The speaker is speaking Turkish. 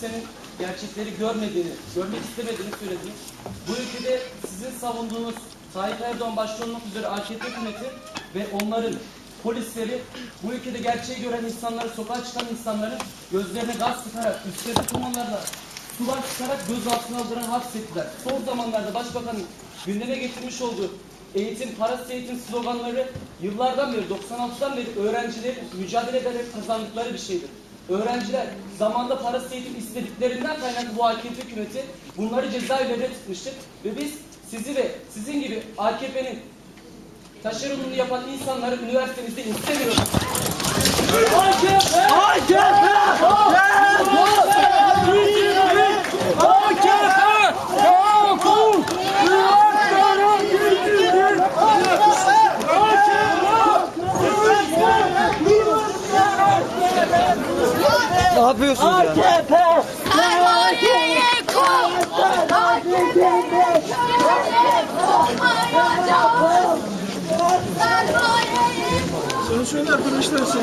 kimsenin gerçekleri görmediğini, görmek istemediğini söylediniz. Bu ülkede sizin savunduğunuz Tayyip Erdoğan başta olmak üzere AKP hükümeti ve onların polisleri bu ülkede gerçeği gören insanları, sokağa çıkan insanların gözlerine gaz sıkarak, üstlerine kumalarla sular çıkarak gözaltına aldıran hapsettiler. Son zamanlarda Başbakanın gündeme getirmiş olduğu eğitim, parasız eğitim sloganları yıllardan beri, 96'dan beri öğrencilerin mücadele ederek kazandıkları bir şeydir. Öğrenciler zamanda parasız eğitim istediklerinden kaynaklı bu AKP hükümeti bunları cezaevlerine tutmuştur. Ve biz sizi ve sizin gibi AKP'nin taşeronunu yapan insanları üniversitemizde istemiyoruz. Ne yapıyorsunuz ya? Sermayeyi kur! AKP'yi kovmayacağız! Sermayeyi Söyle arkadaşlar sen.